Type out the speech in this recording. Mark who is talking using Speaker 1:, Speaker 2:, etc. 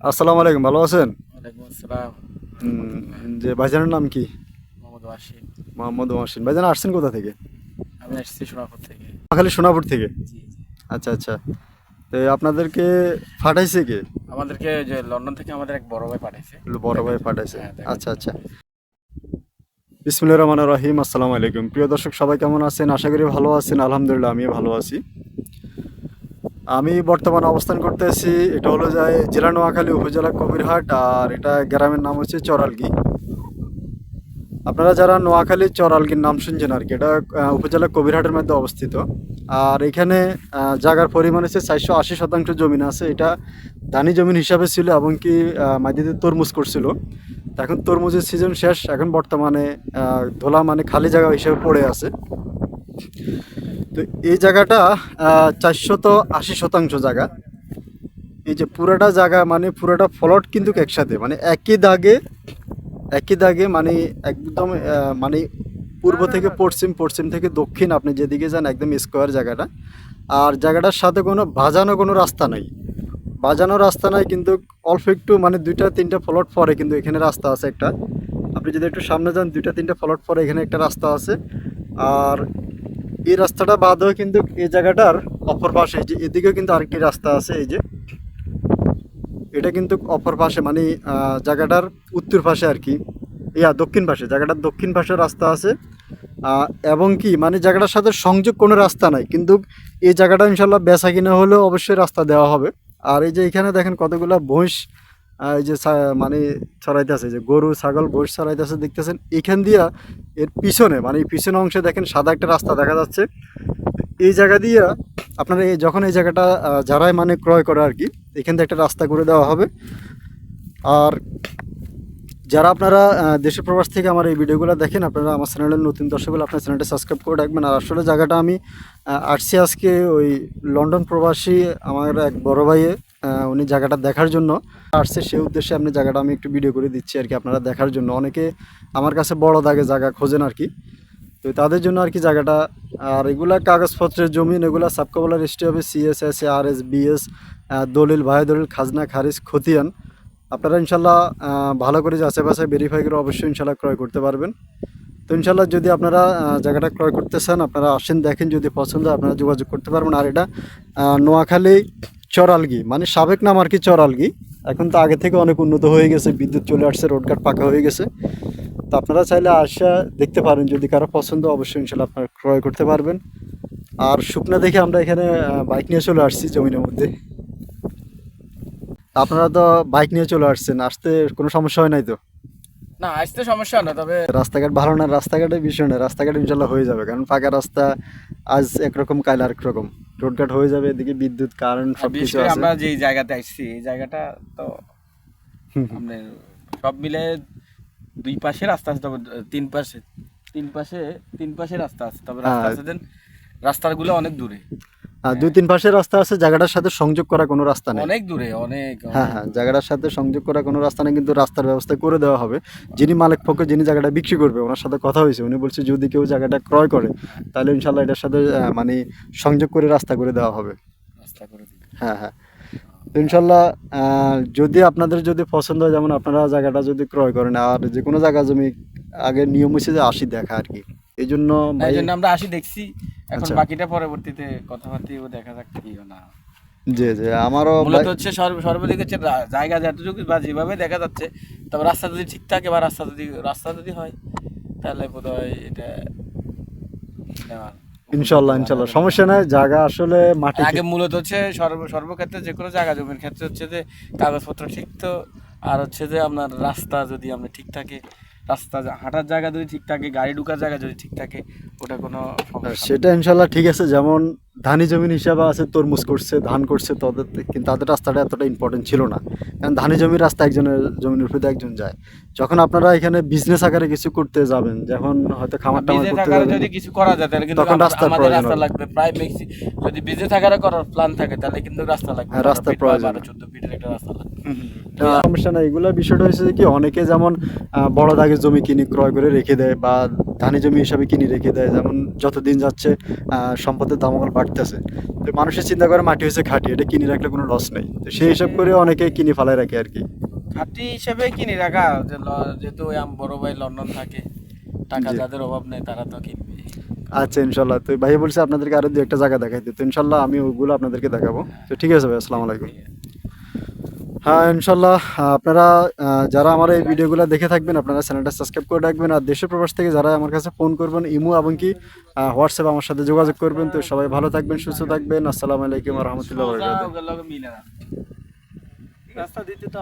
Speaker 1: আসসালামু আলাইকুম ভালো আছেন?
Speaker 2: ওয়ালাইকুম আসসালাম।
Speaker 1: যে ভাইজানের নাম কি?
Speaker 2: মোহাম্মদ ওয়াসিম।
Speaker 1: ওয়াসিন ভাইজান আসছেন কোথা থেকে?
Speaker 2: আমি আসছি সোনাপুর থেকে।
Speaker 1: খালি সোনাপুর থেকে? আচ্ছা আচ্ছা। তো আপনাদেরকে পাঠাইছে কে?
Speaker 2: আমাদেরকে যে লন্ডন থেকে আমাদের এক বড় ভাই পাঠাইছে।
Speaker 1: বড় ভাই পাঠাইছে।
Speaker 2: হ্যাঁ,
Speaker 1: আচ্ছা আচ্ছা। বিসমুল্লাহ রহমান রহিম। আসসালামু আলাইকুম। প্রিয় দর্শক সবাই কেমন আছেন? আশা করি ভালো আছেন। আলহামদুলিল্লাহ আমিও ভালো আছি। আমি বর্তমানে অবস্থান করতে করতেছি, এটা হলো যায় জেলা নোয়াখালী উপজেলা কবিরহাট, আর এটা গ্রামের নাম হচ্ছে চরালগি। আপনারা যারা নোয়াখালী চরালগির নাম শুনছেন আর কি, এটা উপজেলা কবিরহাটের মধ্যে অবস্থিত। আর এখানে জায়গার পরিমাণ হচ্ছে চারশো আশি শতাংশ জমিন আছে, এটা ধানি জমিন হিসাবে ছিল এবং কি মাটিতে তরমুজ করছিল। এখন তরমুজের সিজন শেষ, এখন বর্তমানে ধোলা মানে খালি জায়গা হিসেবে পড়ে আছে। তো এই জায়গাটা চারশত আশি শতাংশ জায়গা। এই যে পুরাটা জায়গা মানে পুরাটা ফলট কিন্তু একসাথে মানে একই দাগে একই দাগে মানে একদম মানে পূর্ব থেকে পশ্চিম পশ্চিম থেকে দক্ষিণ আপনি যেদিকে যান একদম স্কোয়ার জায়গাটা। আর জায়গাটার সাথে কোনো বাজানো কোনো রাস্তা নাই। বাজানো রাস্তা নাই কিন্তু অল্প একটু মানে দুইটা তিনটা ফলট পরে কিন্তু এখানে রাস্তা আছে একটা। আপনি যদি একটু সামনে যান দুইটা তিনটা ফলট পরে এখানে একটা রাস্তা আছে। আর এই রাস্তাটা বাদ হয়ে কিন্তু এই জায়গাটার অপর পাশে যে এদিকেও কিন্তু আরেকটি রাস্তা আছে, এই যে। এটা কিন্তু অপর পাশে মানে জায়গাটার উত্তর পাশে আর কি। ইয়া, দক্ষিণ পাশে, জায়গাটার দক্ষিণ পাশে রাস্তা আছে। এবং কি মানে জায়গাটার সাথে সংযোগ কোনো রাস্তা নাই। কিন্তু এই জায়গাটা ইনশাল্লাহ বেচা কিনা হলেও অবশ্যই রাস্তা দেওয়া হবে। আর এই যে এখানে দেখেন কতগুলা ভৈঁস এই যে মানে ছড়াইতেছে, যে গরু, ছাগল ভৈঁস ছড়াইতেছে, দেখতেছেন, এখান দিয়া এর পিছনে মানে পিছনে অংশে দেখেন সাদা একটা রাস্তা দেখা যাচ্ছে। এই জায়গা দিয়ে আপনারা এই, যখন এই জায়গাটা যারাই মানে ক্রয় করে আর কি, এখান থেকে একটা রাস্তা করে দেওয়া হবে। আর যারা আপনারা দেশের প্রবাস থেকে আমার এই ভিডিওগুলো দেখেন, আপনারা আমার চ্যানেলের নতুন দর্শকগুলো আপনার চ্যানেলটা সাবস্ক্রাইব করে রাখবেন। আর আসলে জায়গাটা আমি আসছি আজকে ওই লন্ডন প্রবাসী আমার এক বড় ভাইয়ে। উনি জায়গাটা দেখার জন্য আসছে, সেই উদ্দেশ্যে আপনি জায়গাটা আমি একটু ভিডিও করে দিচ্ছি আর কি আপনারা দেখার জন্য। অনেকে আমার কাছে বড় দাগে জায়গা খোঁজেন আর কি। তো তাদের জন্য আর কি জায়গাটা। আর এগুলা কাগজপত্রের জমিন, এগুলা সাবকবলা রেজিস্ট্রি হবে সিএসএস আর এস বিএস দলিল ভাই দলিল খাজনা, খারিজ, খতিয়ান। আপনারা ইনশাল্লাহ ভালো করে যাচাই বাছাই ভেরিফাই করে অবশ্যই ইনশাল্লাহ ক্রয় করতে পারবেন। তো ইনশাল্লাহ যদি আপনারা জায়গাটা ক্রয় করতে চান, আপনারা আসেন, দেখেন, যদি পছন্দ আপনারা যোগাযোগ করতে পারবেন। আর এটা নোয়াখালী চরালগি মানে সাবেক নাম আর কি চরালগি এখন তো আগে থেকে অনেক উন্নত হয়ে গেছে বিদ্যুৎ চলে আসছে রোডঘাট পাকা হয়ে গেছে। তো আপনারা চাইলে আসা দেখতে পারেন যদি কারও পছন্দ অবশ্যই ইনশাল্লাহ আপনারা ক্রয় করতে পারবেন। আর শুকনা দেখে আমরা এখানে বাইক নিয়ে চলে আসছি জমিনের মধ্যে। আপনারা তো বাইক নিয়ে চলে আসছেন আসতে কোনো সমস্যা হয় নাই তো?
Speaker 2: না আসতে সমস্যা না তবে
Speaker 1: রাস্তাঘাট ভালো না? রাস্তাঘাটের বিষয় না রাস্তাঘাট ইনশাল্লাহ হয়ে যাবে কারণ পাকা রাস্তা আজ একরকম কাল আরেক রকম। রোডঘাট হয়ে যাবে এদিকে বিদ্যুৎ কারেন্ট সব কিছু আছে।
Speaker 2: আমরা যে জায়গাতে আসছি এই জায়গাটা তো আমরা সব মিলে দুই পাশে রাস্তা আছে তবে তিন পাশে তিন পাশে তিন পাশে রাস্তা আছে তবে রাস্তা
Speaker 1: হ্যাঁ।
Speaker 2: আছে দেন রাস্তাগুলো অনেক দূরে।
Speaker 1: দুই তিন পাশে রাস্তা আছে জায়গাটার সাথে সংযোগ করা কোনো রাস্তা নেই।
Speaker 2: অনেক দূরে অনেক
Speaker 1: হ্যাঁ হ্যাঁ জায়গাটার সাথে সংযোগ করা কোনো রাস্তা নেই কিন্তু রাস্তার ব্যবস্থা করে দেওয়া হবে। যিনি মালিক পক্ষে যিনি জায়গাটা বিক্রি করবে ওনার সাথে কথা হয়েছে। উনি বলছে যদি কেউ জায়গাটা ক্রয় করে তাহলে ইনশাল্লাহ এটার সাথে মানে সংযোগ করে রাস্তা করে দেওয়া হবে।
Speaker 2: রাস্তা করে
Speaker 1: হ্যাঁ হ্যাঁ। ইনশাল্লাহ যদি আপনাদের যদি পছন্দ হয় যেমন আপনারা জায়গাটা যদি ক্রয় করেন আর যে কোনো জায়গা জমি আগে নিয়ম হচ্ছে যে আসি দেখা আর কি। এই জন্য
Speaker 2: জন্য আমরা আসি দেখছি। এখন
Speaker 1: আচ্ছা।
Speaker 2: বাকিটা পরবর্তীতে দেখা যাক কিও না
Speaker 1: জি জি আমারও
Speaker 2: মূলত হচ্ছে সর্বাধিক হচ্ছে জায়গা যতটুকু বা যেভাবে দেখা যাচ্ছে তবে রাস্তা যদি ঠিক থাকে বা রাস্তা যদি রাস্তা যদি হয় তাহলে বোধ হয় এটা
Speaker 1: ইনশাল্লাহ ইনশাল্লাহ সমস্যা নাই জায়গা আসলে মাটি
Speaker 2: আগে মূলত হচ্ছে সর্ব সর্বক্ষেত্রে যে কোনো জায়গা জমির ক্ষেত্রে হচ্ছে যে কাগজপত্র ঠিক তো আর হচ্ছে যে আপনার রাস্তা যদি আপনার ঠিক থাকে রাস্তা হাঁটার জায়গা যদি ঠিক থাকে গাড়ি ঢুকার জায়গা যদি ঠিক থাকে ওটা কোনো
Speaker 1: সেটা ইনশাল্লাহ ঠিক আছে। যেমন ধানি জমিন হিসাবে আছে তরমুজ করছে ধান করছে তাদের কিন্তু তাদের রাস্তাটা এতটা ইম্পর্টেন্ট ছিল না। কারণ ধানি জমির রাস্তা একজনের জমির উপরে একজন যায়। যখন আপনারা এখানে বিজনেস আকারে কিছু করতে যাবেন যখন হয়তো খামার টামার করতে যাবেন
Speaker 2: যদি কিছু করা যায় তাহলে কিন্তু
Speaker 1: তখন রাস্তার
Speaker 2: আমাদের
Speaker 1: প্রয়োজন
Speaker 2: রাস্তা লাগবে। প্রায় মেক্সি যদি বিজে থাকার করার প্ল্যান থাকে তাহলে কিন্তু রাস্তা লাগবে।
Speaker 1: হ্যাঁ,
Speaker 2: বা
Speaker 1: প্রয়োজন।
Speaker 2: বারো চোদ্দ ফিটের একটা রাস্তা লাগবে।
Speaker 1: সমস্যা এগুলা বিষয়টা হচ্ছে যে কি অনেকে যেমন বড় দাগে জমি কিনে ক্রয় করে রেখে দেয় বা ধানি জমি হিসাবে কিনে রেখে দেয়। যেমন যত দিন যাচ্ছে আহ, সম্পদের দামকল বাড়তেছে তো মানুষের চিন্তা করে মাটি হচ্ছে খাঁটি এটা কিনে রাখলে কোনো লস নেই। তো সেই হিসাব করে অনেকে কিনে ফেলায় রাখে আর কি।
Speaker 2: খাঁটি হিসেবে কিনে রাখা যে যেহেতু বড় ভাই লন্ডন থাকে টাকা যাদের অভাব নেই তারা তো কিনবে।
Speaker 1: আচ্ছা ইনশাল্লাহ। তো ভাই বলছে আপনাদেরকে আরও দু একটা জায়গা দেখাই তো ইনশাল্লাহ আমি ওগুলো আপনাদেরকে দেখাবো। তো ঠিক আছে ভাই আসসালামু আলাইকুম। হ্যাঁ ইনশাল্লাহ আপনারা যারা আমার এই ভিডিওগুলো দেখে থাকবেন, আপনারা চ্যানেলটা সাবস্ক্রাইব করে রাখবেন। আর দেশের প্রবাস থেকে যারা আমার কাছে ফোন করবেন, ইমো এবং কি হোয়াটসঅ্যাপ আমার সাথে যোগাযোগ করবেন। তো সবাই ভালো থাকবেন, সুস্থ থাকবেন। আসসালামু আলাইকুম রহমতুল্লাহ
Speaker 2: রাস্তা দিতে তো